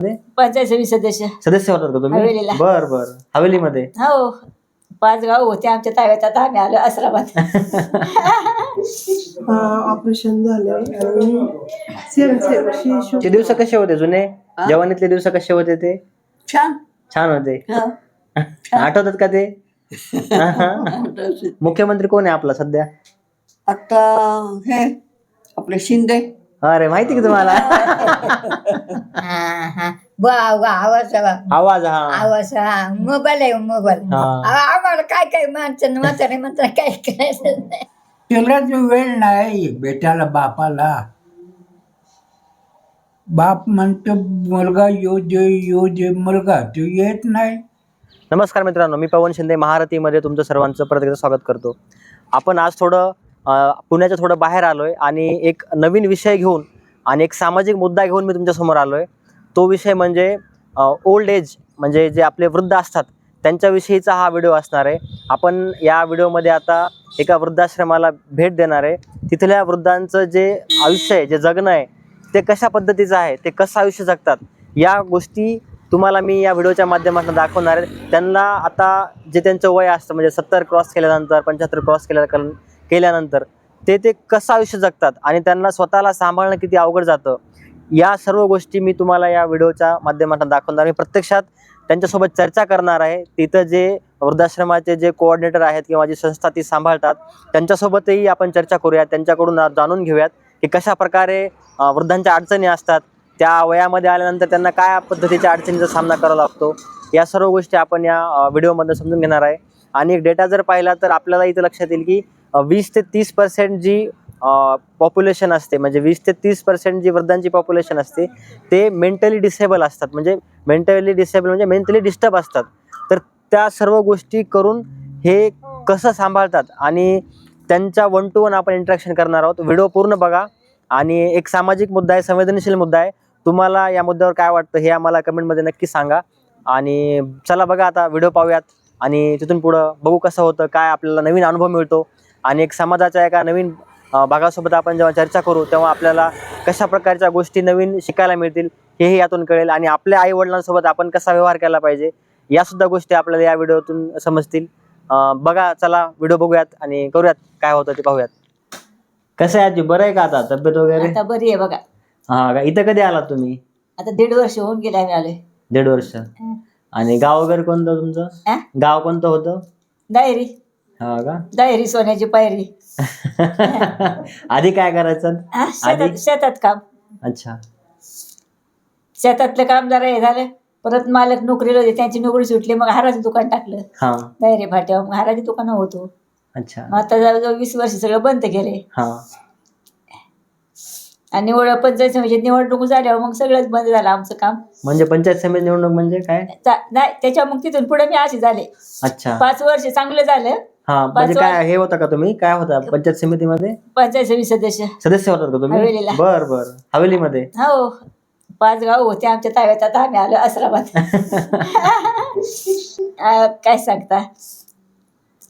पंचायत समिती सदस्य. सदस्य होतात का तुम्ही? हवेलीला. बर बर. हवेलीमध्ये? हो. पाच गाव होते आमच्या ताब्यात. आता आम्ही आलो आसराबाद ऑपरेशन झालं सेम सेम. ते दिवस कसे होते जुने? जवानीतले दिवस कसे होते ते? छान. छान होते. हा. आठवतात का ते? मुख्यमंत्री कोण आहे आपला सध्या? आता हे आपले शिंदे. अरे माहिती का तुम्हाला? हा हा. वा वा आवाज आवाज हा. आवाज हा. मोबाईल आहे मोबाईल. हा. आम्हाला काय काय माणसं म्हातारे म्हणतात काय करायचं? नाही त्याला जो वेळ नाही बेटाला बापाला. बाप म्हणतो मुलगा यो दे यो दे. मुलगा तो येत नाही. नमस्कार मित्रांनो मी पवन शिंदे महारथीमध्ये तुमचं सर्वांचं परत एकदा स्वागत करतो. आपण आज थोडं पुण्याच्या थोडं बाहेर आलो आहे आणि एक नवीन विषय घेऊन आणि एक सामाजिक मुद्दा घेऊन मी तुमच्यासमोर आलो आहे तो विषय म्हणजे ओल्ड एज म्हणजे जे आपले वृद्ध असतात त्यांच्याविषयीचा हा व्हिडिओ असणार आहे. आपण या व्हिडिओमध्ये आता एका वृद्धाश्रमाला भेट देणार आहे. तिथल्या वृद्धांचं जे आयुष्य आहे जे जगणं आहे ते कशा पद्धतीचं आहे ते कसं आयुष्य जगतात या गोष्टी तुम्हाला मी या व्हिडिओच्या माध्यमातून दाखवणार आहे. त्यांना आता जे त्यांचं वय असतं म्हणजे सत्तर क्रॉस केल्यानंतर पंच्याहत्तर क्रॉस केल्या केल्यानंतर ते ते कसं आयुष्य जगतात आणि त्यांना स्वतःला सांभाळणं किती अवघड जातं या सर्व गोष्टी मी तुम्हाला या व्हिडिओच्या माध्यमातून दाखवणार मी प्रत्यक्षात त्यांच्यासोबत चर्चा करणार आहे. तिथं जे वृद्धाश्रमाचे जे कोऑर्डिनेटर आहेत किंवा जी संस्था ती सांभाळतात त्यांच्यासोबतही आपण चर्चा करूयात त्यांच्याकडून जाणून घेऊयात की कशा प्रकारे वृद्धांच्या अडचणी असतात. त्या वयामध्ये आल्यानंतर त्यांना काय पद्धतीच्या अडचणीचा सामना करावा लागतो. या सर्व गोष्टी आपण या अ, व्हिडिओमध्ये समजून घेणार आहे. आणि डेटा जर पाहिला तर आपल्याला इथं लक्षात येईल की वीस ते तीस पर्सेंट जी पॉप्युलेशन असते म्हणजे वीस ते तीस पर्सेंट जी वृद्धांची पॉप्युलेशन असते ते मेंटली डिसेबल असतात. म्हणजे मेंटली डिसेबल म्हणजे मेंटली डिस्टर्ब असतात. तर त्या सर्व गोष्टी करून हे कसं सांभाळतात आणि त्यांच्या वन टू वन आपण इंटरॅक्शन करणार आहोत. व्हिडिओ पूर्ण बघा. आणि एक सामाजिक मुद्दा आहे संवेदनशील मुद्दा आहे. तुम्हाला या मुद्द्यावर काय वाटतं हे आम्हाला कमेंटमध्ये नक्की सांगा. आणि चला बघा आता व्हिडिओ पाहूयात. आणि तिथून पुढं बघू कसं होतं काय आपल्याला नवीन अनुभव मिळतो. आणि एक समाजाच्या एका नवीन भागासोबत आपण जेव्हा चर्चा करू तेव्हा आपल्याला कशा प्रकारच्या गोष्टी नवीन शिकायला मिळतील हेही यातून कळेल. आणि आपल्या आई वडिलांसोबत आपण कसा व्यवहार केला पाहिजे या सुद्धा गोष्टी आपल्याला या व्हिडिओतून समजतील. बघा चला व्हिडिओ बघूयात आणि करूयात काय होतं ते पाहूयात. कसं आहे आजी? बरं आहे का आता? तब्येत वगैरे? आता बरी आहे बघा. हा का? इथं कधी आलात तुम्ही? आता दीड वर्ष होऊन गेले आम्ही आलोय. दीड वर्ष. आणि गाव वगैरे कोणतं तुमचं? अं? गाव कोणतं होतं? दायरी हा का? दायरी सोन्याची पायरी. आधी काय करायचं? हा, शेतात आधी? शेतात काम. अच्छा. शेतातलं काम जरा हे झालं परत मालक नोकरीला होते त्यांची नोकरी सुटली मग हाराचं दुकान टाकलं. हा. दायरे फाट्यावर मग हाराची दुकान होतो. अच्छा. मग आता जवळजवळ वीस वर्ष सगळं बंद केले हा. आणि निवड पंचायत समितीत निवडणूक झाल्यावर मग सगळंच बंद झालं आमचं काम. म्हणजे पंचायत समिती निवडणूक म्हणजे काय? चा- नाही त्याच्या मग तिथून पुढे मी असे झाले. अच्छा. पाच वर्ष चांगलं झालं. हा म्हणजे काय हे होतं का तुम्ही? काय होता पंचायत समितीमध्ये? पंचायत समिती सदस्य. सदस्य होतात का तुम्ही? हवेलीला. बर बर. हवेलीमध्ये? हो. पाच गाव होते आमच्या ताब्यात आता आम्ही आलो अं, काय सांगता?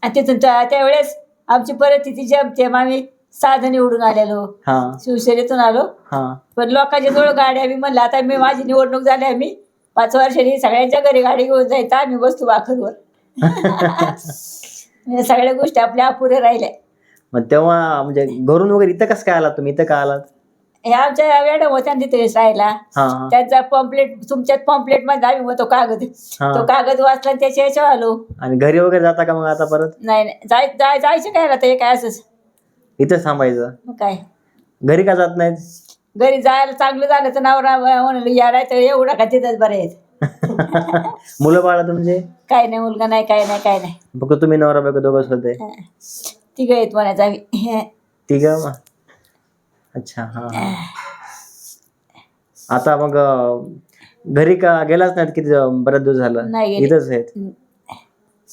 आणि तिथून त्या- त्यावेळेस आमची परिस्थिती जमते मग आम्ही साधं निवडून आलेलो. हा. शिवसेनेतून आलो. हा. पण लोकांच्या जवळ गाड्या मी म्हणलं आता मी माझी निवडणूक झाली आम्ही पाच वर्षांनी सगळ्यांच्या घरी गाडी घेऊन जायचं आम्ही बसतो बाखरवर म्हणजे सगळ्या गोष्टी आपल्या अपुऱ्या राहिल्या. मग तेव्हा म्हणजे घरून वगैरे इथं कसं काय आलात तुम्ही? इथं का आलात? हे आमच्या मॅडम होत्या ना तिथे हा हा. त्यांचा पॉम्पलेट तुमच्यात पॉम्पलेटमध्ये आम्ही मग तो कागद तो कागद वाचला आणि त्याच्या याच्यावर आलो. आणि घरी वगैरे जाता का मग आता परत? नाही नाही. जाय जाय जायचं काय आता? हे काय असंच. इथं थांबायचं. मग काय? घरी का जात नाहीत? घरी जायला चांगलं झालं तर नवरा म्हणाल या नाही तर एवढा का तिथंच बरं आहेत मुलं बाळा तुमचे काय नाही मुलगा नाही काय नाही काय नाही. फक्त तुम्ही नवरा बायको दोघंच होते तिघ आहेत म्हणायचं आम्ही. तिघ अच्छा हा. आता मग घरी का गेलाच नाहीत किती बरेच दिवस झालं? नाही गेले. इथंच आहेत?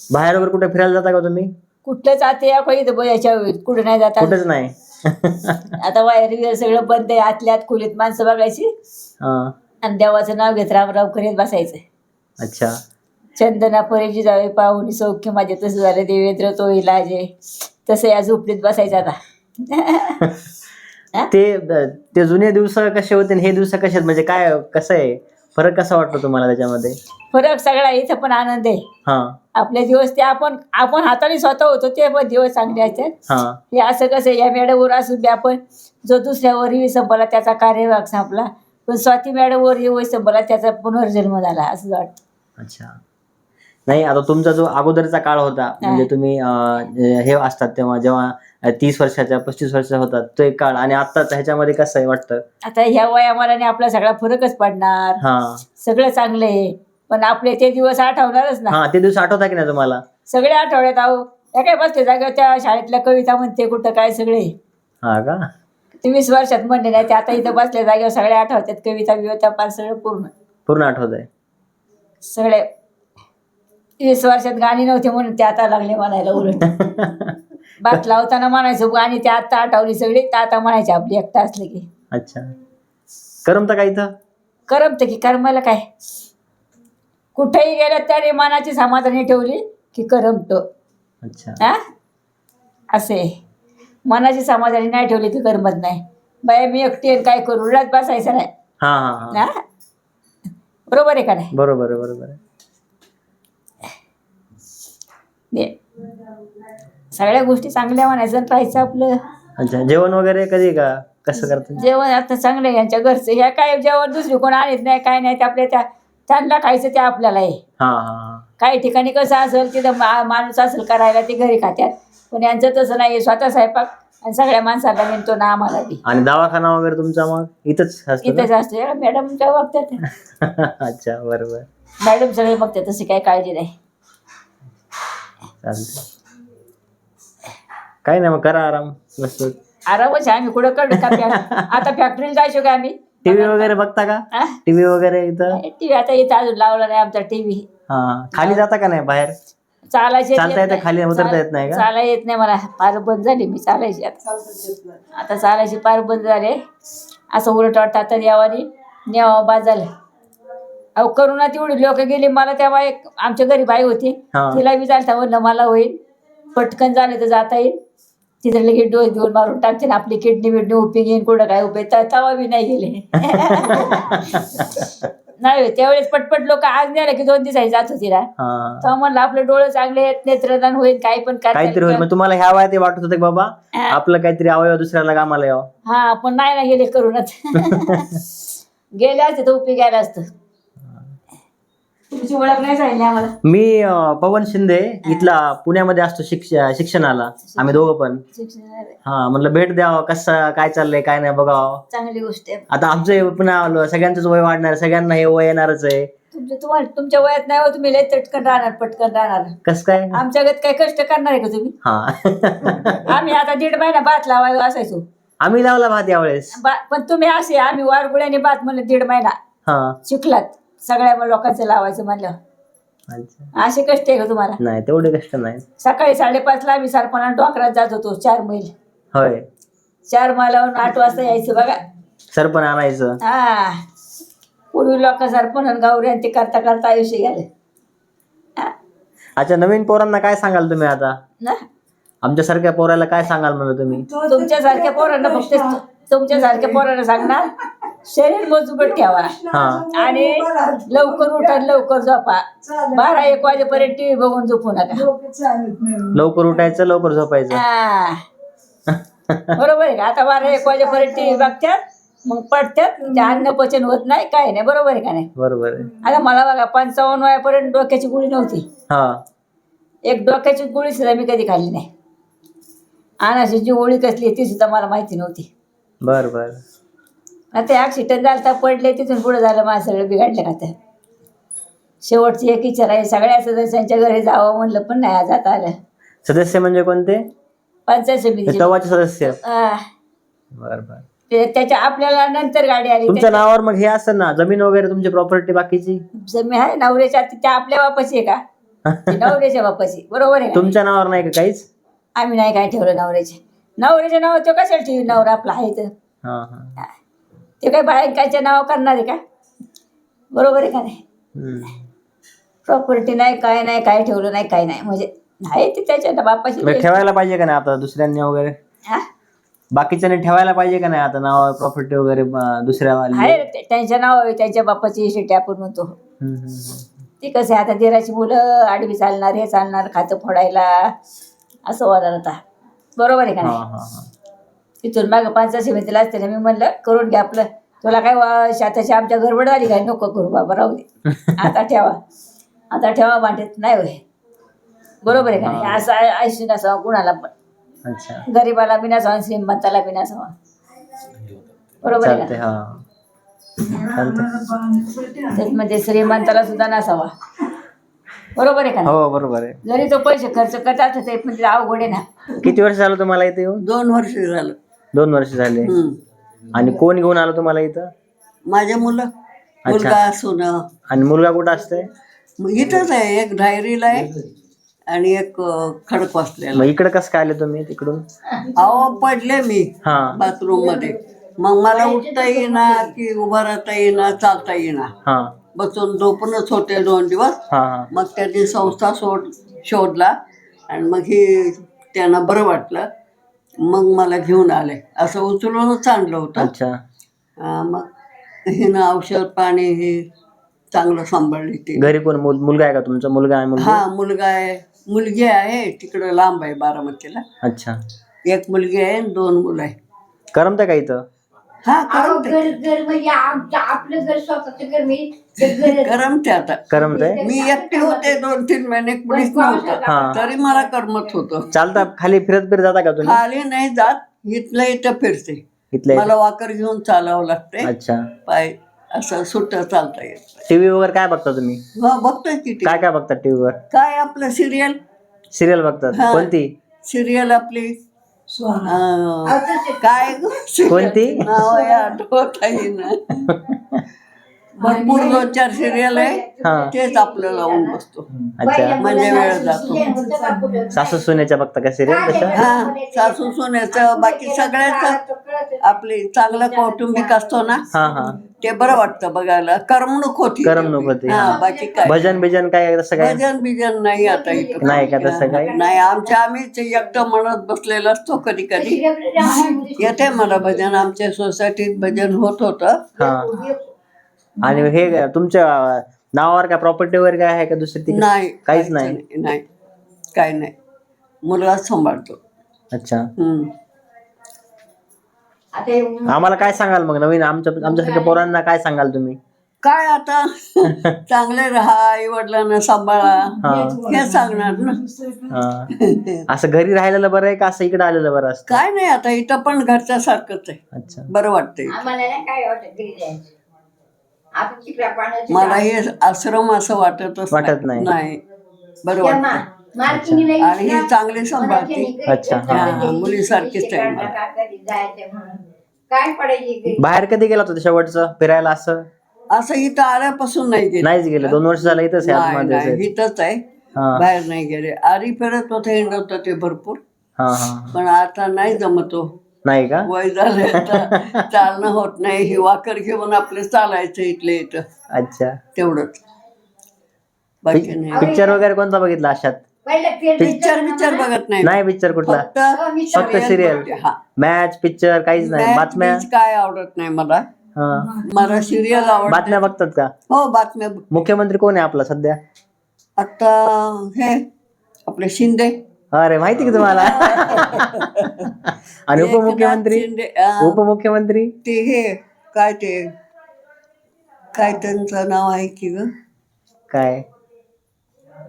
बाहेर वगैरे कुठे फिरायला जाता का तुम्ही? कुठलंच आता या काही इथं याच्या कुठं नाही जात. कुठेच नाही. आता वायर बियर सगळं बंद आहे आतल्या आत खोलीत माणसं बघायची. हा. आणि देवाचं नाव घेत राम राम करीत बसायचं. अच्छा. चंदना परेजी जावे पाहुणी सौख्य माझे तसं झालं देवेंद्र तो इलाजे तसं या झोपडीत बसायचं आता. ते ते जुने दिवस कसे होते आणि हे दिवस कसे आहेत? म्हणजे काय कसं आहे? फरक कसा वाटतो तुम्हाला त्याच्यामध्ये? फरक सगळा इथं पण आनंद आहे. हा. आपले दिवस ते आपण आपण हाताने स्वतः होतो ते पण दिवस चांगले असतात हा. हे असं कसं या मॅडमवर असून बी आपण जो दुसऱ्यावर संपला त्याचा कार्यभाग संपला. पण स्वाती मॅडमवर येऊ संपला त्याचा पुनर्जन्म झाला असं वाटतं अच्छा. नाही आता तुमचा जो अगोदरचा काळ होता म्हणजे तुम्ही अं, हे असतात तेव्हा जेव्हा तीस वर्षाच्या पस्तीस वर्षाच्या होतात तो एक काळ. आणि आत्ताच ह्याच्यामध्ये कसं आहे वाटतं? आता ह्या वयामानाने आपला सगळा फरकच पडणार. हा. सगळं चांगलं आहे. पण आपले ते दिवस आठवणारच ना. हा ते दिवस आठवता की नाही तुम्हाला? सगळे आठवड्यात आहो. त्या काय बसते जागा त्या शाळेतल्या कविता म्हणते कुठं काय सगळे. हा का? ते वीस वर्षात म्हणले नाही ते आता इथं बसल्या जागेवर सगळे आठवतात कविता बिविता पार सगळं पूर्ण. पूर्ण आठवत आहे. सगळे वीस वर्षात गाणी नव्हती म्हणून ते आता लागले म्हणायला उलट. बात लावताना म्हणायचं गाणी ते आता आठवली सगळी तर आता म्हणायची आपली एकटा असले की. अच्छा. करमतं का इथं? करमतं की करमायला काय? कुठेही गेलं तरी मनाची समाधानी ठेवली की करमतो. अच्छा. हा असे. मनाची समाधानी नाही ठेवली की करमत नाही. बाय मी एकटी आहे, काय करू? रडत बसायचं नाही. हा हा हा. हा? बरोबर आहे का नाही? बरोबर आहे बरोबर आहे. दे. सगळ्या गोष्टी चांगल्या म्हणायचं आणि आपलं. अच्छा जेवण वगैरे कधी का? कसं करतं? जेवण आता चांगलं आहे यांच्या घरचं. ह्या काय जेवण दुसरी कोण आणत नाही काय नाही ते आपल्या त्या त्यांना खायचं ते आपल्याला आहे. हा हा हा. काही ठिकाणी कसं असेल तिथं मा माणूस असेल करायला ते घरी खात्यात. पण यांचं तसं नाही स्वतः स्वयंपाक आणि सगळ्या माणसाला म्हणतो ना आम्हाला बी. आणि दवाखाना वगैरे तुमचा मग? इथंच असतो इथंच असतो. मॅडम काय बघतात? अच्छा बरोबर. मॅडम सगळे बघतात तशी काही काळजी नाही. चालतंय. काही नाही मग करा आराम. मस्त. आरामच आहे आम्ही कुठं कडू का आता फॅक्टरीला जायचो का आम्ही? टीव्ही वगैरे बघता का? टीव्ही वगैरे इथं? टीव्ही आता इथं अजून लावला नाही आमचा टीव्ही. हा खाली जाता का नाही बाहेर? चालायचे चालता येतं खाली उतरता येत नाही का? चाला येत नाही मला. पार बंद झाली मी चालायची आता. आता चालायची पार बंद झाले. असं उलट वाटतं आता यावानी न्यावा बाद झालं. अहो करुणा तेवढी लोक गेली मला तेव्हा एक आमच्या घरी बाई होती. हा. तिला बी चालता म्हणलं मला होईल. पटकन झालं तर जाता येईल. तिथे लगेच डोस देऊन मारून टाकते ना आपली किडनी बिडनी उपी घेईन कुठं काय उपे तवा बी नाही गेले. नाही त्यावेळेस पटपट लोक आज नाही की दोन दिवसाची जात होती ना हा. तेव्हा म्हणलं आपले डोळे चांगले आहेत नेत्रदान होईल काही पण करता काहीतरी होईल येईल. मग तुम्हाला ह्या वयात हे वाटत होतं की बाबा. आपलं काहीतरी अवयव दुसऱ्याला कामाला यावं? हा पण नाही ना गेले करूनच. गेले असते तर उपयोग गेला असतं. तुमची ओळख नाही सांगितली आम्हाला. मी अं, पवन शिंदे इथला पुण्यामध्ये असतो शिक्ष शिक्षणाला. आम्ही दोघं पण. हा म्हटलं भेट द्यावं कसं काय चाललंय काय नाही बघावं. चांगली गोष्ट आहे. आता आमचं हे पुन्हा आलो सगळ्यांचंच वय वाढणार सगळ्यांना हे वय येणारच आहे. तुमच्या तुम्हाला तुमच्या वयात नाही हो तुम्ही लय चटकन राहणार पटकन राहणार. कस काय? आमच्या गत काय कष्ट करणार आहे का तुम्ही? हा. आम्ही आता दीड महिना भात लावायला असायचो. आम्ही लावला भात यावेळेस. बा- पण तुम्ही असे आम्ही वारगुड्याने भात म्हणलं दीड महिना. हा. शिकलात. सगळ्या लोकांचं लावायचं म्हणलं. अच्छा. असे कष्ट आहे का तुम्हाला? नाही तेवढे कष्ट नाही. सकाळी साडेपाचला आम्ही सरपणा डोंगरात जात होतो चार मैल. होय. चार मैलावरून आठ वाजता यायचं बघा. सरपण आणायचं. हा. पूर्वी लोक सरपण गावरे आणि ते करता करता आयुष्य गेले. अच्छा नवीन पोरांना काय सांगाल तुम्ही आता? ना? आमच्यासारख्या पोराला काय सांगाल म्हणलं तुम्ही? तुमच्यासारख्या पोरांना फक्त तुमच्यासारख्या पोरांना सांगणार? शरीर मजबूत ठेवा. हा. आणि लवकर उठा लवकर झोपा. बारा एक वाजेपर्यंत टीव्ही बघून झोपू नका. लवकर उठायचं लवकर झोपायचं. हा. बरोबर आहे का? आता बारा एक वाजेपर्यंत टीव्ही बघतात मग पडतात ते अन्न पचन होत नाही काय नाही. बरोबर आहे का नाही? बरोबर आहे. आता मला बघा पंचावन्न वयापर्यंत डोक्याची गोळी नव्हती. हा. एक डोक्याची गोळी सुद्धा मी कधी खाल्ली नाही. अनाशी जी गोळी कसली आहे ती सुद्धा मला माहिती नव्हती. बर बर. आता ॲक्सिडेंट झालं तर पडले तिथून पुढे झालं माझं सगळं बिघडलं का तर शेवटची एक इच्छा आहे सगळ्या सदस्यांच्या घरी जावं म्हणलं पण नाही आज आता आलं. सदस्य म्हणजे कोणते? पंचायत तवाचे सदस्य. आ, बर बर. ते- त्याच्या आपल्याला नंतर गाडी आली. तुमच्या नावावर मग हे असतं ना जमीन वगैरे तुमची प्रॉपर्टी बाकीची? जमी आहे नवऱ्याच्या त्या आपल्या बापाची आहे का? ती नवऱ्याच्या बापाची बरोबर आहे का तुमच्या नावावर नाही का काहीच? आम्ही नाही काय ठेवलं नवऱ्याचे. नवऱ्याच्या नाव तो कशाला ठेवी नवरा आपला आहे तर. हा. हा. ते काय बायकाच्या नाव करणार आहे का बरोबर आहे का नाही. प्रॉपर्टी नाही काय नाही काय ठेवलं नाही काय नाही म्हणजे आहे ते त्याच्या बापाची मग ठेवायला पाहिजे का नाही आता दुसऱ्यांनी वगैरे हा? बाकीच्याने ठेवायला पाहिजे का नाही आता नाव प्रॉपर्टी वगैरे अं, दुसऱ्या वाली? आहे ते- त्यांच्या नाव त्यांच्या बाप्पाची शेटी आपण म्हणतो हम्म, हम्म, हम्म. ती कसे आता दिराची मुलं आडवी चालणार हे चालणार खातं फोडायला असं होणार आता बरोबर आहे का हा नाही हा हा तिथून मागं पंचायत समितीला असते ना मी म्हणलं करून घ्या आपलं. तुला काय वा- शाताची आमच्या गडबड झाली काय? नको करू बाबा राहू दे. आता ठेवा. आता ठेवा मांडीत नाही होय. बरोबर आहे का नाही? असं ऐशी नसावा कुणाला पण. अच्छा. गरीबाला बी नसावा श्रीमंताला बी नसावा. बरोबर आहे चालते का हा. चालते म्हणजे श्रीमंताला सुद्धा नसावा. बरोबर आहे का नाही? हो बरोबर आहे. जरी तो पैसे खर्च करत असला तरी पण तिला अवघड आहे ना. किती वर्ष झालं तुम्हाला इथे येऊन? दोन वर्ष झालं. दोन वर्ष झाले. हम्म. आणि कोण घेऊन आलं तुम्हाला इथं? माझे मुलं. मुलगा सुनं आणि मुलगा कुठं असतंय? मग इथंच आहे. एक डायरीला आहे आणि एक अं, खडकवासलेला मग इकडे कसं काय आले तुम्ही तिकडून? अहो पडले मी हा. बाथरूममध्ये. मग मला उठता येईना की उभा राहता येईना चालता येईना. हा. बसून झोपूनच होते दोन दिवस. हा हा. मग त्यांनी संस्था शोध शोधला आणि मग ही त्यांना बरं वाटलं. मग मला घेऊन आले. असं उचलूनच आणलं होतं. अच्छा. मग हिनं औषध पाणी हे चांगलं सांभाळली ती. घरी कोण मुल- मुलगा आहे का तुमचा? मुलगा आहे मुलगा हा मुलगा आहे. मुलगी आहे. तिकडं लांब आहे बारामतीला. अच्छा. एक मुलगी आहे आणि दोन मुलं आहे. करमतं का इथं? हा करमते. घर घर म्हणजे आमचं आपलं घर स्वतःच घर मी करमते आता. करमतंय मी एकटी होते दोन तीन महिने कुणीच नव्हतं. हा तरी मला करमत होतं. चालता खाली फिरत फिरत जाता का तुम्ही? खाली नाही जात इथलं इथं फिरते. इथल्या मला वाकर घेऊन चालावं लागते. अच्छा. पाय असं सुट्ट चालता येत टीव्ही वगैरे काय बघता तुम्ही? हो बघतोय किती काय काय बघता टीव्हीवर काय आपलं सिरियल सिरियल बघतात हा. कोणती? सिरियल आपली काय? कोणती? आठवत आहे ना भरपूर दोन चार सिरियल आहे. हा. तेच आपलं लावून बसतो. अच्छा. म्हणजे वेळ जातो. सासू सुनेच्या बघता का सिरियल हा सासू सुनेचं बाकी सगळ्याच आपली चांगलं कौटुंबिक असतो ना? हा हा. ते बरं वाटतं बघायला. करमणूक होती. करमणूक होती, हा. बाकी काय. भजन बिजन काय तसं काय भजन बिजन नाही आता इथं. नाही का तसं काय नाही आमच्या आम्हीच एकटं म्हणत बसलेलो असतो कधी कधी. येते मला भजन. आमच्या सोसायटीत भजन होत होतं. हा. आणि हे तुमच्या नावावर काय प्रॉपर्टी वगैरे काय आहे का दुसरी तिकडे? नाही काहीच नाही नाही? काय नाही. मुलगाच सांभाळतो. अच्छा. हम्म. आम्हाला काय सांगाल मग? नवीन आमच्या आमच्यासारख्या पोरांना काय सांगाल तुम्ही? काय आता? चांगले राहा आई वडिलांना सांभाळा. हे. सांगणार ना. हा. असं घरी राहिलेलं बरं आहे का? असं इकडे आलेलं बरं असतं? काय नाही आता इथं पण घरच्या सारखंच आहे. अच्छा. बरं वाटतंय. आम्हाला नाही काय वाटत घरी जायचं. आता चिकला पाण्याचं मला हे आश्रम असं वाटतच वाटत नाही. नाही. बरं वाटतं मा- मालकीणीला आणि ही चांगली सांभाळते. अच्छा, हा, मुलीसारखीच आहे मला. जायचं म्हणून. काय पडायची बाहेर कधी गेला होता शेवटचं फिरायला असं? असं इथं आल्यापासून नाही गेले. नाहीच गेलं. दोन वर्ष झालं इथंच आहे नाही नाही आहे. इथंच आहे. हा. बाहेर नाही गेले. आरी फिरत होते हिंडत होते भरपूर. हा हा. पण आता नाही जमतो नाही का? वय झालं आता. चालणं होत नाही. ही वाकर घेऊन आपलं चालायचं इथले इथं. अच्छा. तेवढंच. बाकी नाही. पिक्चर वगैरे कोणता बघितला अशात पिक्चर पिक्चर बघत नाही. नाही पिक्चर कुठला? फक्त फक्त सिरियल हा. मॅच पिक्चर काहीच नाही. बातम्या? बीच काय आवडत नाही मला. हा. मला सिरियल आवडत बातम्या बघतात का? हो बातम्या मुख्यमंत्री कोण आहे आपला सध्या? आता हे आपले शिंदे. अरे माहिती की तुम्हाला? आणि उपमुख्यमंत्री? उपमुख्यमंत्री? ते हे काय ते? काय त्यांचं नाव आहे की ग? काय?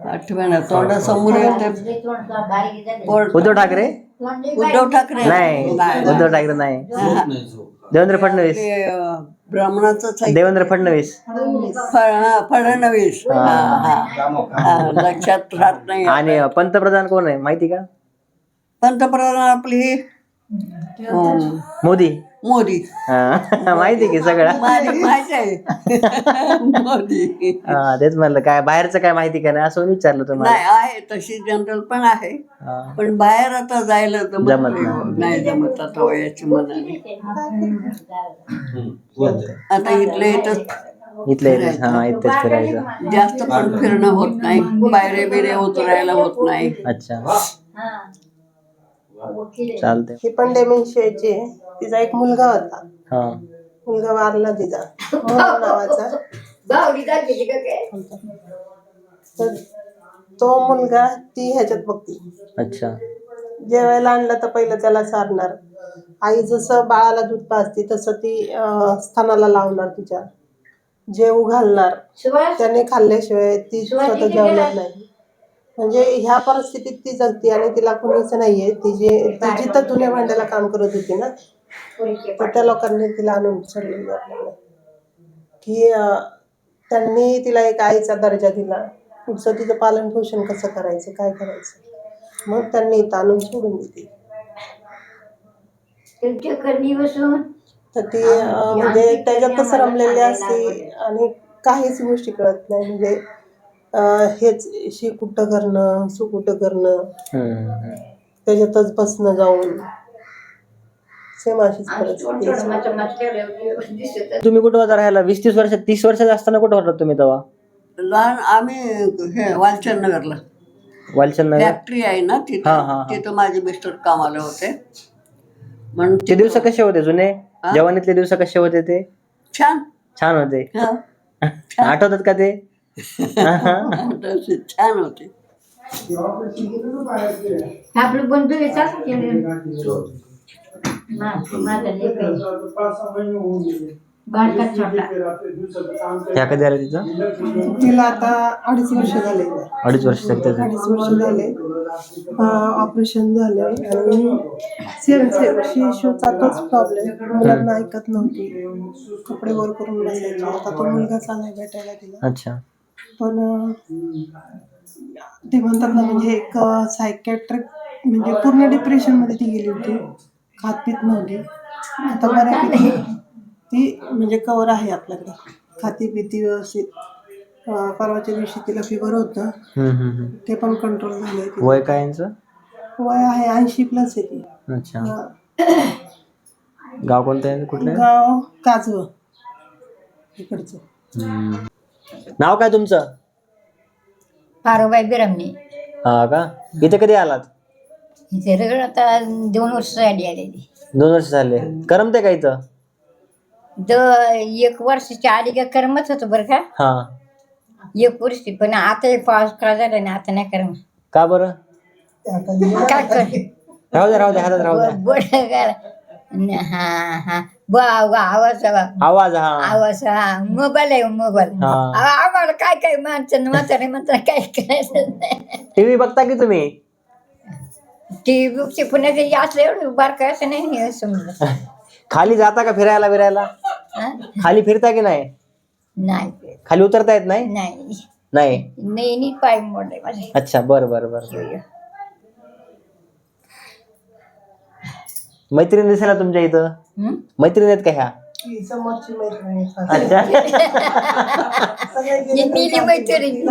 आठवणा तोंडासमोर येते बारीक झाले. पोट- उद्धव ठाकरे? उद्धव ठाकरे. नाही उद्धव ठाकरे नाही. देवेंद्र फडणवीस. आहे. देवेंद्र फडणवीस. हा, फडणवीस. लक्षात राहत नाही आणि पंतप्रधान कोण आहे? माहिती का? पंतप्रधान आपली मोदी. मोदी. हा. माहिती की सगळं? माझी आहे मोदी. हा, तेच म्हणलं काय बाहेरचं काय माहिती का नाही असं विचारलं तुम्हाला? नाही आहे तशी जनरल पण आहे. हा. पण बाहेर आता जायला जमत जमत नाही नाही. नाही जमत आता वयाच्या मनाने. आता इथले इथं इथले इथेच हा इथेच फिरायचं. जास्त पण फिरणं होत नाही. पायरे बिरे उतरायला होत नाही. अच्छा. चालते ही पण डेमेन्शियाची आहे. तिचा एक मुलगा होता. हा. मुलगा वारला तिचा. मोहन नावाचा. तर तो मुलगा ती ह्याच्यात बघती. अच्छा. जेवायला आणलं तर पहिलं त्याला चारणार. आई जसं बाळाला दूध पाजते तसं ती अं, स्तनाला लावणार तिच्या. जेव घालणार. त्याने खाल्ल्याशिवाय ती स्वतः जेवणार नाही. म्हणजे ह्या परिस्थितीत ती जगती आणि तिला कोणीच नाहीये. ती जे ती जिथं जुन्या भांड्याला काम करत होती ना तर त्या लोकांनी तिला आणून सोडलेली आपल्याला की त्यांनी तिला एक आईचा दर्जा दिला. पुढचं तिचं पालन पोषण कसं करायचं काय करायचं? मग त्यांनी इथं आणून सोडून दिली. त्यांच्या करणी बसून तर ती म्हणजे त्याच्यातच रमलेली असते आणि काहीच गोष्टी कळत नाही. म्हणजे हेच शी कुठं करणं सु कुठं करणं. त्याच्यातच बसणं जाऊन. सेम अशीच तुम्ही कुठं होता राहायला? वीस तीस वर्ष तीस वर्षाचा असताना कुठं होता तुम्ही तेव्हा? लहान आम्ही हे वालचंद नगरला वालचंद नगर फॅक्टरी आहे ना हा, हा, तिथं हा. तिथं माझे मिस्टर कामाला होते. म्हणून ते दिवस कसे होते जुने? हा? जवानीतले दिवस कसे होते ते? छान. छान होते. हा. आठवतात का ते? छान होते. आपलं बंधू येतात माझा ह्या कधी आल्या तिथं? तिला आता अडीच वर्ष झाले. अडीच वर्ष त्याचं अडीच वर्ष झाले. ऑपरेशन झाले आणि शिशूचा तोच प्रॉब्लेम मुलांना ऐकत नव्हती. कपडे वर करून बसायचे. आता तो मुलगा चालाय भेटायला तिला. अच्छा. पण ते म्हणतात ना म्हणजे एक सायकॅट्रिक म्हणजे पूर्ण डिप्रेशनमध्ये ती गेली होती. खात पित नव्हती. आता बऱ्यापैकी ती म्हणजे कवर आहे आपल्याकडे. खाती पिती व्यवस्थित. अं, परवाच्या दिवशी तिला फिवर होतं. हम्म, हम्म, हम्म. ते पण कंट्रोल झाले वय काय यांचं? वय आहे ऐंशी प्लस आहे ती. अच्छा. अं, गाव कोणतं आहे? कुठलं आहे? गाव काजव. इकडचं. हम्म. नाव काय तुमचं? पारोबाई बिरमणे. हा का? इथे कधी आलात? इथे रगड आता दोन वर्ष झाली आलेली. दोन वर्ष झाले. करमते का इथं? द एक वर्षाच्या आधी का करमत होतं बरं का? हा. एक वर्ष पण आता हे पाऊस काळ झाला ना आता नाही करम का बरं? काय कर? राहू द्या राहू द्या हातात राहू द्या बोल कर न- हा हा. बा आवाज आवाज. आवाज हा. आवाज हा. मोबाईल आहे मोबाईल. हा. आम्हाला काय काय माणसं म्हातारे म्हणतात काय करायचं नाही टीव्ही बघता की तुम्ही? टी व्ही पुन्हा ते असलं एवढं बारकं असं नाही हे समजलं खाली जाता का फिरायला बिरायला? हा? खाली फिरता की नाही? नाही खाली उतरता येत नाही? नाही. नाही? नाही पाय मोडले माझे. अच्छा बरं बरं बरं मैत्रीण दिसायला तुमच्या इथं? हं? मैत्रीण आहेत का ह्या? ही समोरची मैत्रिणी अच्छा. ही नीली मैत्रीण.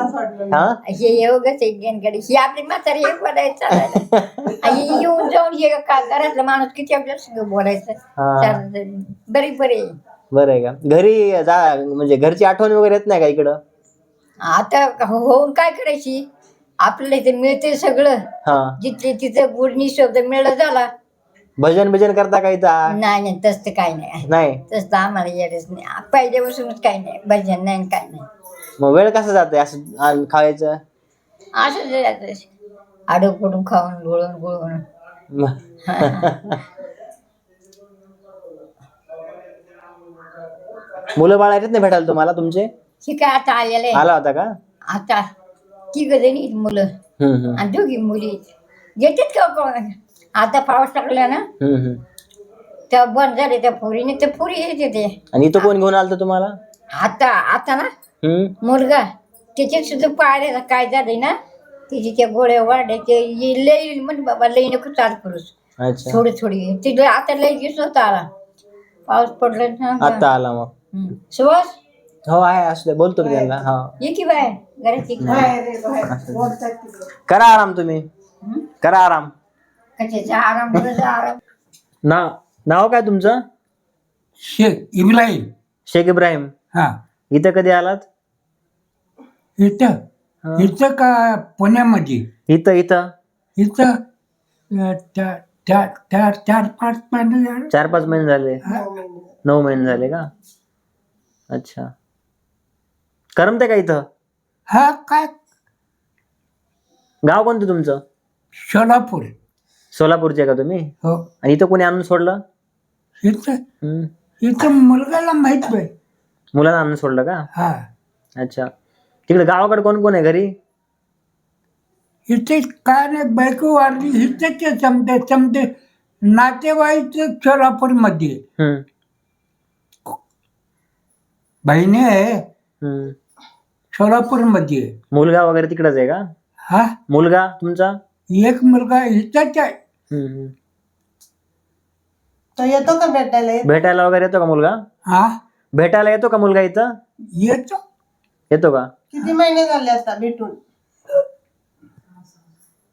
हा? हे योगच आहे गेनकडे ही आपली म्हातारी हे बोलायचं ही येऊन जाऊन हे का घरातला माणूस किती आपल्या संग बोलायचं? हा. बरी बरी बरं आहे का? घरी जा म्हणजे घरची आठवण वगैरे येत नाही का इकडं? आता होऊन काय करायची? आपल्याला इथे मिळते सगळं. हा. जिथले तिथं गुडणी शब्द मिळत झाला भजन भजन करता का इथं? नाही नाही तसं काही नाही. नाही? तसं आम्हाला येडच नाही. पहिल्यापासूनच काही नाही. भजन नाही आणि काही नाही. मग वेळ कसा जाते असं खायचं असं जायचं आडू पडून खाऊन गुळून गुळून मुलं बाळ येतात नाही भेटायला तुम्हाला तुमचे? ही काय आता आलेलं? आहे आला होता का? आता तिघ जणी मुलं. हम्म, हम्म, आणि दोघी मुली येतात का कोण? आता पाऊस टाकला ना हम्म, हम्म. तेव्हा बंद झाले त्या पुरीने तर पुरी येते ते. आणि इथं कोण घेऊन आलं तुम्हाला? आता आता ना. हम्म. मुलगा त्याच्यात सुद्धा पाहिजे काय झालंय ना त्याची त्या गोळ्या वाढायचे लई म्हण बाबा लई नको चाल करूस. अच्छा. थोडी थोडी. तिथे आता लई दिवस होता आला. पाऊस पडला ना आता आला मग. हम्म. सुहास हो आहे असू दे बोलतो मी त्यांना हा. ये की बाय घरात ये की. बाहेर. करा आराम तुम्ही. हम्म? करा आराम. कशाचा आराम करायचा आराम ना नाव काय तुमचं? शेख इब्राहिम. शेख इब्राहिम. हा. इथं कधी आलात? इथं. इथं का पुण्यामध्ये? इथं इथं. इथं अं, त्या चार चार चार पाच महिने झाले. चार पाच महिने झाले. नऊ महिने. नऊ महिने झाले का? अच्छा. करमते का इथं? हा काय? गाव कोणतं तुमचं? सोलापूर. सोलापूरचे का तुम्ही? हो. आणि इथं कोणी आणून सोडलं? इथं? हम्म. इथं मुलगाला माहीत नाही मुलांना आणून सोडलं का? हा. अच्छा. तिकडे गावाकडे कोण कोण आहे घरी? इथे काय नाही बायको वारली इथं ते समजे समजे नातेवाईक सोलापूरमध्ये. हम्म, बहिणी आहे. हम्म. सोलापूरमध्ये. मुलगा वगैरे तिकडेच आहे का? हा? मुलगा तुमचा? एक मुलगा इथंच आहे. हम्म. तो येतो का भेटायला? येत? भेटायला वगैरे येतो का मुलगा? हा? भेटायला येतो का मुलगा इथं? येतो. येतो का? किती महिने झाले आता भेटून?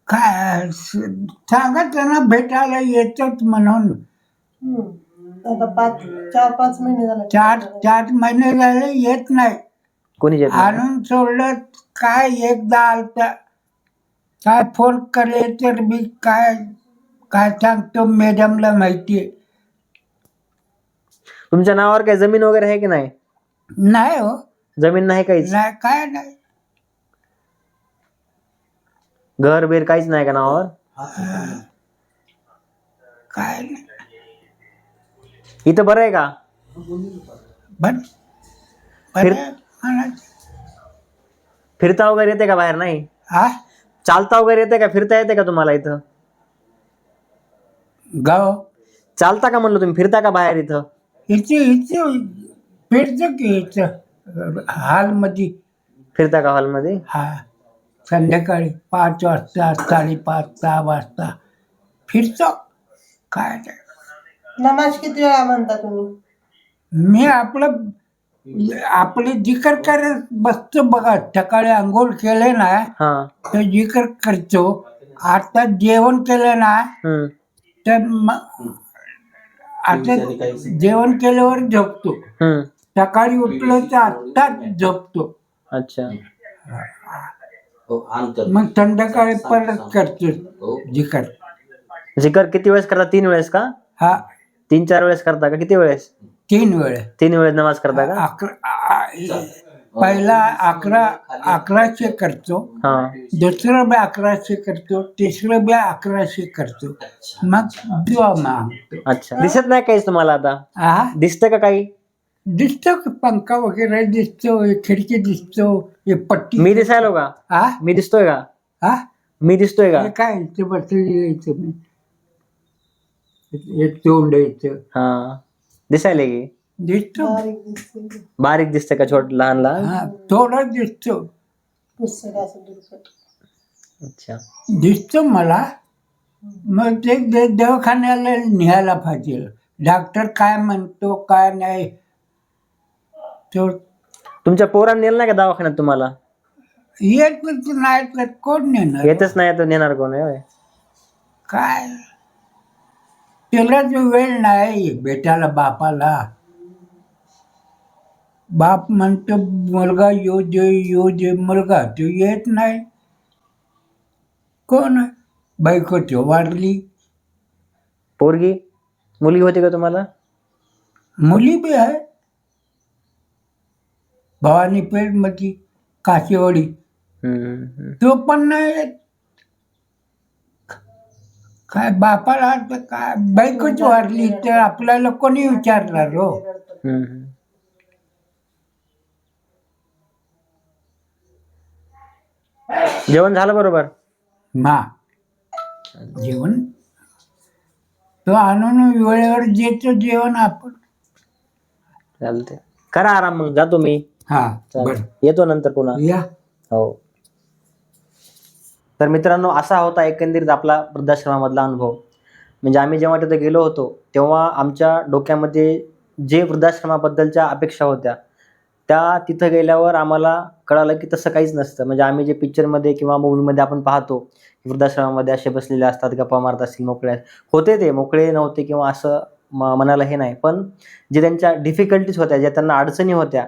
काय स- सांगत ना भेटायला येतोच म्हणून. हम्म. आता पाच चार पाच महिने झाले. चार चार महिने झाले येत नाही. कोणी येत नाही? आणून सोडलं काय एकदा आलता. काय फोन करे तर मी काय काय सांगतो मॅडमला माहिती तुमच्या नावावर काय जमीन वगैरे आहे की नाही? नाही हो. जमीन नाही काहीच? नाही काय नाही. घर बीर काहीच नाही का नावावर? काय नाही. इथं बरं आहे का? बन फिर- म्हणायचं. फिरता वगैरे येते का बाहेर नाही? हा? चालता वगैरे येते का? फिरता येते का तुम्हाला इथं? गाव? चालता का म्हणलं तुम्ही? फिरता का बाहेर इथं? इथे इथे फिरतो की इथं. हॉलमध्ये. फिरता का हॉलमध्ये? हा. संध्याकाळी पाच वाजता साडेपाच सहा वाजता फिरतो. काय नाही. नमाज किती वेळा म्हणता तुम्ही? मी आपलं आपले जिकर करत बसतो बघा. सकाळी आंघोळ केले ना हा. तर जिकर करतो. आता जेवण केलं ना हम्म. तर मग आता जेवण केल्यावर झोपतो. हम्म. सकाळी उठलो तर आत्ताच झोपतो. अच्छा. मग संध्याकाळी परत करतो. जिकर जिकर किती वेळेस करता? तीन वेळेस का? हा. तीन चार वेळेस करता का? किती वेळेस? तीन वेळ. तीन वेळेस नमाज करता का? अकरा आ- पहिला अकरा अकराशे करतो. हा. दुसरं बी अकराशे करतो. तिसरं बी अकराशे करतो. मग मागतो अच्छा. दिसत नाही काहीच तुम्हाला आता? हा दिसतं का काही? दिसतो की? पंखा वगैरे दिसतो खिडकी दिसतो एक पट्टी मी दिसायलो का? हा मी दिसतोय का? हा मी दिसतोय का? हे काय बसलेलं एक तोंड इथं. हा. दिसायले की? दिसतो. बारीक दिसते बारीक दिसतं का छोट लहान लहान? हा थोडं दिसतो. अच्छा. दिसतो मला. मग ते दे- दवाखान्याला न्यायला पाहिजे. डॉक्टर काय म्हणतो काय नाही. तो तुमच्या पोरांनी नेलं नाही का दवाखान्यात तुम्हाला? येतच नाही तर कोण नेणार? येतच नाही तर नेणार कोण आहे होय? काय? त्याला जो वेळ नाही बेटाला बापाला. बाप म्हणतो मुलगा यो जे यो जे मुलगा तो येत नाही कोण आहे? बायको तो वारली पोरगी मुलगी होती का तुम्हाला मुली बी आहे भवानी पेठमध्ये काशीवाडी हम्म, हम्म. तो पण नाही येत. काय बापाला काय बायकोच वारली तर आपल्याला कोणी विचारणार हो हम्म, हम्म. जेवण झालं बरोबर? मा जेवण? तो आणून वेळेवर देतो जेवण आपण. चालते करा आराम मग जातो मी हा चालेल. बर. येतो नंतर पुन्हा. या. हो. तर मित्रांनो असा होता एकंदरीत आपला वृद्धाश्रमामधला अनुभव. म्हणजे आम्ही जेव्हा तिथे गेलो होतो तेव्हा आमच्या डोक्यामध्ये जे वृद्धाश्रमाबद्दलच्या अपेक्षा होत्या त्या तिथं गेल्यावर आम्हाला कळालं की तसं काहीच नसतं. म्हणजे आम्ही जे पिक्चरमध्ये किंवा मूवीमध्ये आपण पाहतो वृद्धाश्रमामध्ये असे बसलेले असतात गप्पा मारत असतील मोकळे होते ते मोकळे नव्हते किंवा असं म म्हणायला हे नाही. पण जे त्यांच्या डिफिकल्टीज होत्या ज्या त्यांना अडचणी होत्या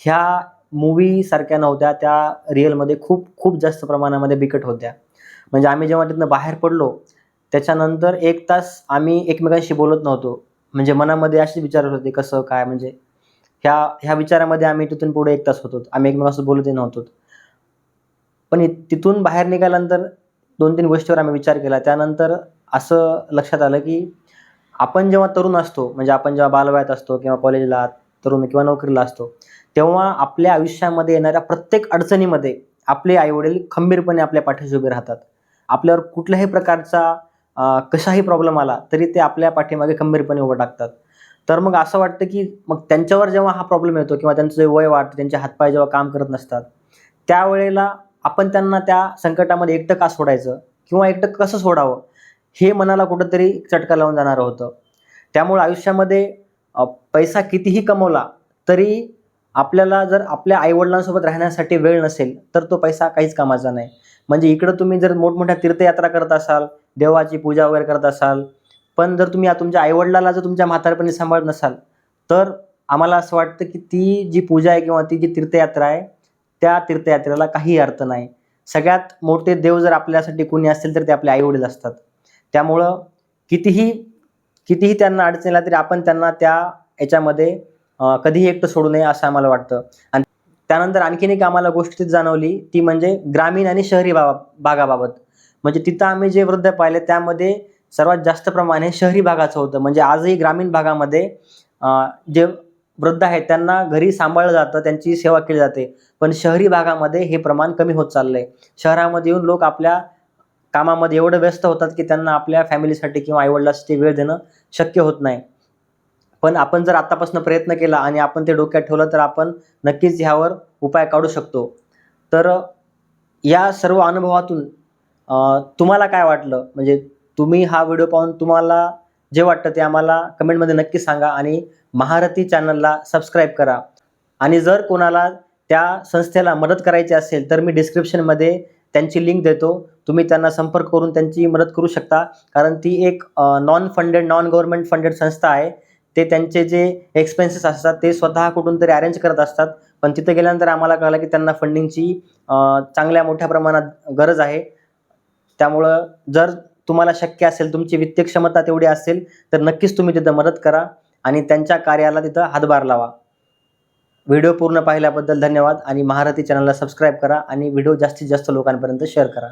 ह्या मूवीसारख्या नव्हत्या. त्या रिअलमध्ये खूप खूप जास्त प्रमाणामध्ये बिकट होत्या. म्हणजे आम्ही जेव्हा तिथनं बाहेर पडलो त्याच्यानंतर एक तास आम्ही एकमेकांशी बोलत नव्हतो. म्हणजे मनामध्ये असे विचार होते कसं काय म्हणजे ह्या ह्या विचारामध्ये आम्ही तिथून पुढे एक तास होतो आम्ही एकमेकांसोबत बोलतही नव्हतो पण तिथून बाहेर निघाल्यानंतर दोन तीन गोष्टीवर आम्ही विचार केला. त्यानंतर असं लक्षात आलं की आपण जेव्हा तरुण असतो म्हणजे आपण जेव्हा बालवयात असतो किंवा कॉलेजला तरुण किंवा नोकरीला असतो तेव्हा आपल्या आयुष्यामध्ये येणाऱ्या प्रत्येक अडचणीमध्ये आपले आईवडील खंबीरपणे आपल्या पाठीशी उभे राहतात. आपल्यावर कुठल्याही प्रकारचा कशाही प्रॉब्लेम आला तरी ते आपल्या पाठीमागे खंबीरपणे उभं टाकतात. तर मग असं वाटतं की मग त्यांच्यावर जेव्हा हा प्रॉब्लेम येतो किंवा त्यांचं जे वय वाढतं त्यांचे हातपाय जेव्हा काम करत नसतात त्यावेळेला आपण त्यांना त्या संकटामध्ये एकटं का सोडायचं? किंवा एकटं कसं सोडावं? हे मनाला कुठंतरी चटका लावून जाणारं होतं. त्यामुळे आयुष्यामध्ये पैसा कितीही कमवला तरी आपल्याला जर आपल्या आईवडिलांसोबत राहण्यासाठी वेळ नसेल तर तो पैसा काहीच कामाचा नाही. म्हणजे इकडं तुम्ही जर मोठमोठ्या तीर्थयात्रा करत असाल देवाची पूजा वगैरे करत असाल पण जर तुम्ही तुमच्या आईवडिलाला जर तुमच्या म्हातारपणी सांभाळत नसाल तर आम्हाला असं वाटतं की ती जी पूजा आहे किंवा ती जी तीर्थयात्रा आहे त्या तीर्थयात्रेला काही अर्थ नाही. सगळ्यात मोठे देव जर आपल्यासाठी कोणी असतील तर ते आपले आईवडील असतात. त्यामुळं कितीही कितीही त्यांना अडचण आला तरी आपण त्यांना त्या याच्यामध्ये कधीही एकटं सोडू नये असं आम्हाला वाटतं. आणि त्यानंतर आणखीन एक आम्हाला गोष्ट जाणवली ती म्हणजे ग्रामीण आणि शहरी भागा भागाबाबत. म्हणजे तिथं आम्ही जे वृद्ध पाहिले त्यामध्ये सर्वात जास्त प्रमाण हे शहरी भागाचं होतं. म्हणजे आजही ग्रामीण भागामध्ये जे वृद्ध आहेत त्यांना घरी सांभाळलं जातं त्यांची सेवा केली जाते. पण शहरी भागामध्ये हे प्रमाण कमी होत चाललंय. शहरामध्ये येऊन लोक आपल्या कामामध्ये एवढं व्यस्त होतात की त्यांना आपल्या फॅमिलीसाठी किंवा आईवडिलासाठी वेळ देणं शक्य होत नाही. पण आपण जर आतापासून प्रयत्न केला आणि आपण ते डोक्यात ठेवलं तर आपण नक्कीच ह्यावर उपाय काढू शकतो. तर या सर्व अनुभवातून तुम्हाला काय वाटलं? म्हणजे तुम्ही हा व्हिडिओ पाहून तुम्हाला जे वाटतं ते आम्हाला कमेंटमध्ये नक्की सांगा आणि महारथी चॅनलला सबस्क्राईब करा. आणि जर कोणाला त्या संस्थेला मदत करायची असेल तर मी डिस्क्रिप्शनमध्ये त्यांची लिंक देतो. तुम्ही त्यांना संपर्क करून त्यांची मदत करू शकता. कारण ती एक non funded non government funded संस्था आहे. ते त्यांचे जे एक्सपेन्सेस असतात ते स्वतः कुठून तरी अरेंज करत असतात. पण तिथं गेल्यानंतर आम्हाला कळलं की त्यांना फंडिंगची चांगल्या मोठ्या प्रमाणात गरज आहे. त्यामुळं जर तुम्हाला शक्य असेल तुमची वित्तीय क्षमता तेवढी असेल तर नक्कीच तुम्ही तिथं मदत करा आणि त्यांच्या कार्याला तिथं हातभार लावा. व्हिडिओ पूर्ण पाहिल्याबद्दल धन्यवाद आणि महारथी चॅनलला सबस्क्राईब करा आणि व्हिडिओ जास्तीत जास्त लोकांपर्यंत शेअर करा.